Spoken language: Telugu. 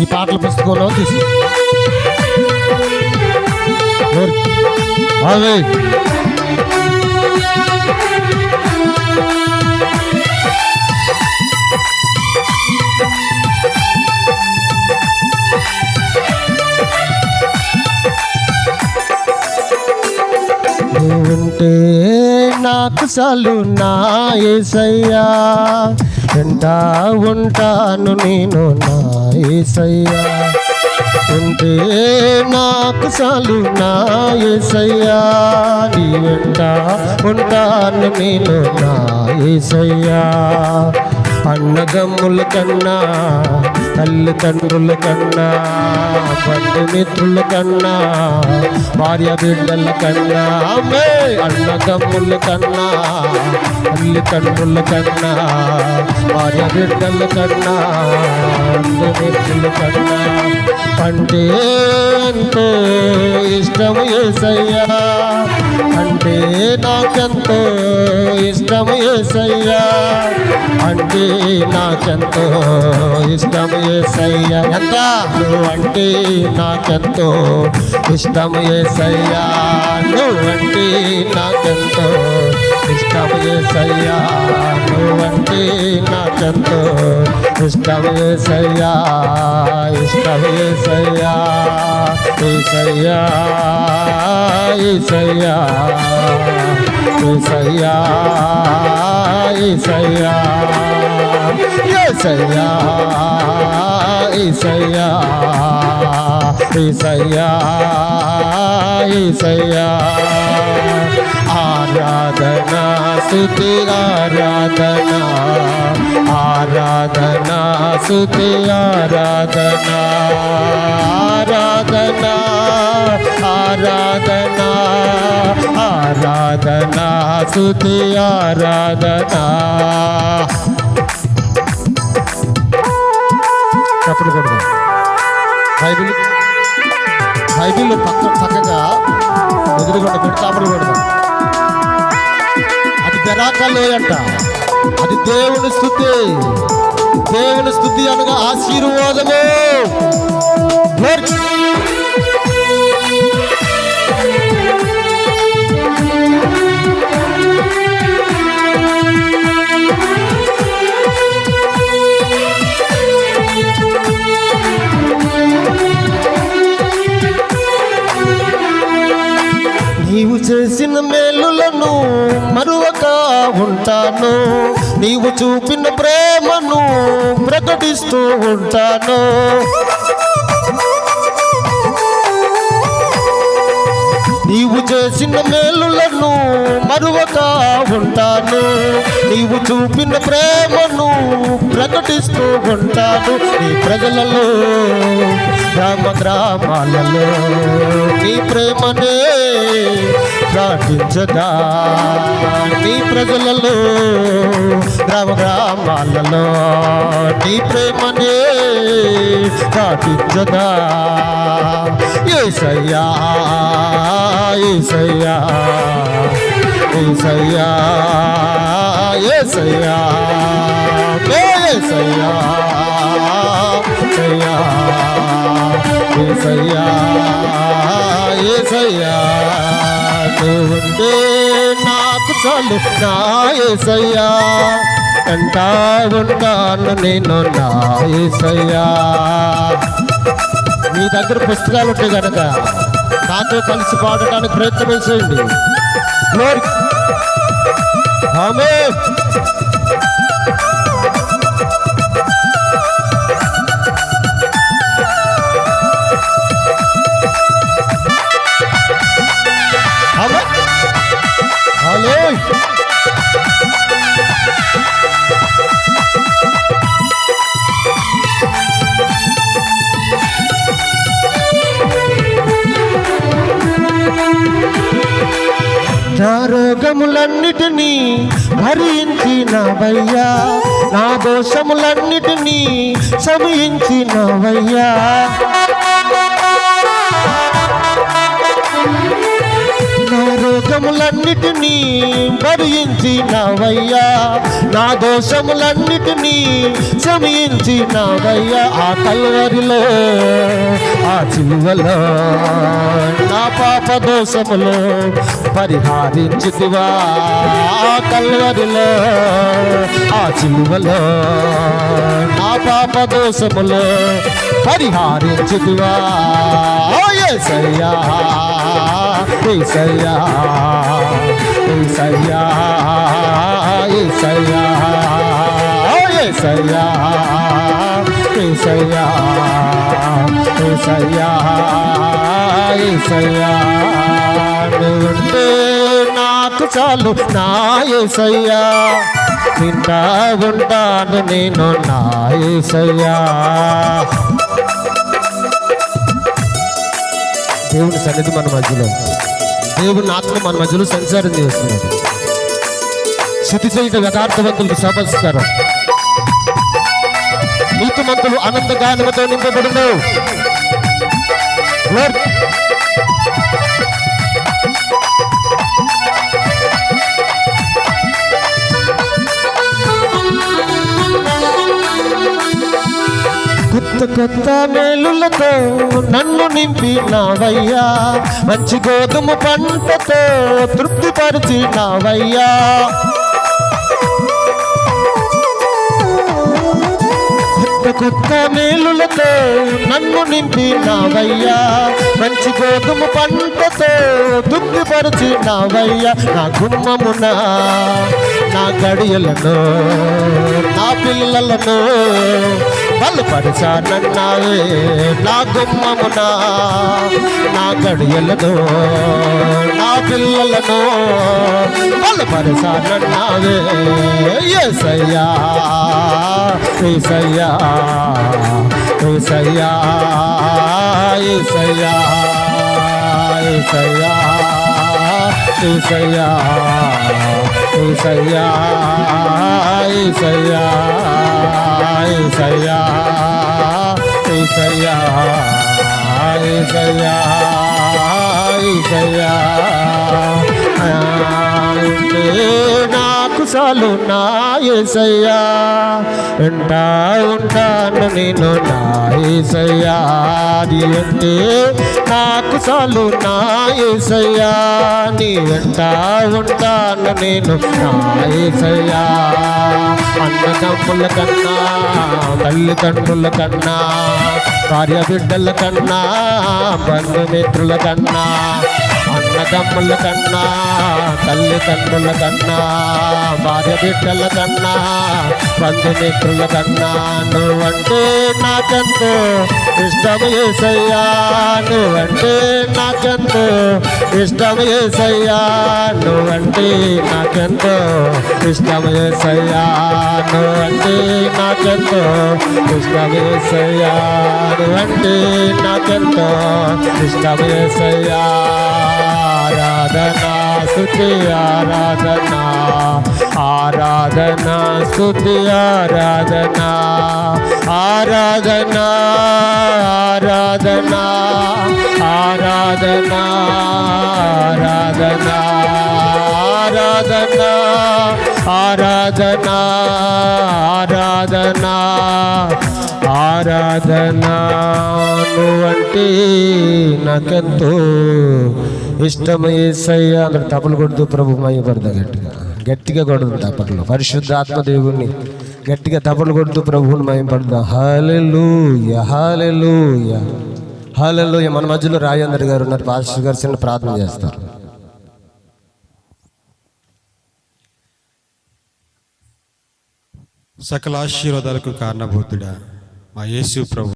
ఈ పాటల పుస్తకంలో తీసి. నాకు చాలు నా ఏసయ్యా. ఎంటా ఉంటాను నేను నా ఏసయ్యా. ఉంటే నాకు చాలు నా ఏసయ్యా. నీ వెంట ఉంటాను నేను నా ఏసయ్యా. అన్నదమ్ముల కన్నా తల్లిదండ్రుల కన్నా బంధుమిత్రుల కన్నా భార్య బిడ్డల కన్నా ఆమె అన్నదమ్ముల కన్నా తల్లిదండ్రుల కన్నా భార్య బిడ్డల కన్నా బంధుమిత్రుల కన్నా అంటే ఎంతో ఇష్టము ఏసయ్యా. అంటే నాకెంతో ఇష్టము ఏసయ్యా. అంటే నాకెంతో ఇష్టం ఏసయ్యా. ఎంత నువ్వు అంటే నాకెంతో ఇష్టం ఏసయ్యా. నువ్వంటే నాకెంతో ఇష్టం ఏసయ్యా. నువ్వంటే నాకెంతో ఇష్టవేసయ్యా ఇష్టవేసయ్యా ఈసయ్యా ఈసయ్యా ఈసయ్యా ఈసయ్యా ఏసయ్యా ఈసయ్యా ఈసయ్యా ఈసయ్యా ఆరాధన స్థుతి ఆరాధన. ఆరాధన స్థుతి ఆరాధన. ఆరాధన ఆరాధన. ఆరాధన స్థుతి ఆరాధన. అప్పుడు బైబిల్ బైబిల్ పక్క చక్కగా ఎదురుగొండ పెట్టి తాపలు కొడదాం అది బెరాకలే అంట. అది దేవుని స్థుతి. దేవుని స్థుతి అనగా ఆశీర్వాదము. ఉంటాను. నీవు చూపిన ప్రేమను ప్రకటిస్తూ ఉంటాను. నీవు చేసిన మేలులను మరువక ఉంటాను. నీవు చూపిన ప్రేమను ప్రకటిస్తూ ఉంటాను. నీ ప్రజలలో గ్రామ గ్రామాలలో నీ ప్రేమనే ప్రార్థించగా నీ ప్రజలలో గ్రామ గ్రామాలలో నీ ప్రేమనే ప్రార్థించగా ఏసయ్యా ఏసయ్యా ఏసయ్యా ఏసయ్యా ఏసయ్యా ఏసయ్యా ఏసయ్యా ఏసయ్యా. నీతో ఉంటే నాకు చాలు నాయసయ్యా ఎంతా ఉంటాను నేను నాయసయ్యా మీ దగ్గర పుస్తకాలు ఉంటే కనుక నాతో కలిసి పాడటానికి ప్రయత్నం చేయండి ఆమె నా రోగములన్నిటినీ భరించినవయ్యా. నా దోషములన్నిటినీ సమయించినవయ్యా. రోగములన్నిటినీ భరించినవయ్యా నా దోషములన్నిటినీ క్షమించినవయ్యా. ఆ కల్వరిలో ఆ చిలువలో నా పాప దోషములు పరిహారించుదివా ఆ కల్వరిలో ఆ చిలువలో నా పాప దోషములు పరిహారించుదివా ఓ ఎస్ అయ్యా ఏసయ్యా ఏసయ్యా ఏసయ్యా ఏసయ్యా ఏసయ్యా ఏసయ్యా ఏసయ్యా. నాకు చాలు నా ఏసయ్యా. నిండా ఉంటాను నేను నా ఏసయ్యా. దేవుని సన్నిధి మన మధ్యలో. దేవుని ఆత్మ మన మధ్యలో సంచారం చేస్తున్నాడు. శుద్ధి చేయట యథార్థవంతులకు సమస్కారం. నీతిమంతులు అనంత గానముతో నింపబడినావు కొత్త మేలులతో నన్ను నింపినావయ్యా. మంచి గోధుమ పంటతో తృప్తిపరిచినావయ్యా. కొత్త కొత్త మేలులతో నన్ను నింపినావయ్యా. మంచి గోధుమ పంటతో తృప్తిపరిచినావయ్యా. నా గుమ్మమున నా గడియలను నా పిల్లలను బలపరచానన్నావే నా గుమ్మమున నా గడియలను నా పిల్లలను బలపరచానన్నావే ఏసయ్యా ఏసయ్యా ఏసయ్యా ఏసయ్యా ఏసయ్యా. తుసయ్యా తుసయ్యా ఈసయ్యా ఈసయ్యా తుసయ్యా ఈసయ్యా ఈసయ్యా అంటే నాకు చాలు నా ఏసయ్యా. ఉంటా ఉంటాను నేను నా ఏసయ్యా. అది అంటే నాకు చాలు నా ఏసయ్యా. నీ వెంట ఉంటాను నేను నా ఏసయ్యా. అన్నదమ్ముల కన్నా తల్లిదండ్రుల కన్నా భార్య బిడ్డల కన్నా బంధుమిత్రుల కన్నా అన్నదమ్ముల కన్నా తల్లిదండ్రుల కన్నా భార్య బిడ్డల కన్నా బంధుమిత్రుల కన్నా నువ్వంటే నాకెంతో ఇష్టం ఏసయ్యా నువ్వంటే నాకెంతో ఇష్టం ఏసయ్యా నువ్వంటే నాకెంతో ఇష్టం ఏసయ్యా నువ్వంటే నాకెంతో ఇష్టం ఏసయ్యా నువ్వంటే నాకెంతో ఇష్టం ఏసయ్యా. आराधना सुखी आराधना ఆరాధనా స్థుతి ఆరాధనా ఆరాధనా ఆరాధనా ఆరాధనా ఆరాధనా ఆరాధనా ఆరాధనా ఆరాధనా ఆరాధనా. నువ్వంటే నాకెంతో ఇష్టమయ్యేసయ్యా అందరు తపలు కొడుతూ ప్రభు మయ్యపడదా గట్టిగా. గట్టిగా కొడదు తపలు పరిశుద్ధాత్మ దేవుణ్ణి గట్టిగా తపలు కొడుతూ ప్రభువుని మయంపడదా హాలెలూయ హాలెలూయ హాలెలూయ మన మధ్యలో రాజేందర్ గారు ఉన్నారు. పాస్టర్ గారు చిన్న ప్రార్థన చేస్తారు. సకల ఆశీర్వాదాలకు కారణభూతుడా. మా యేసు ప్రభు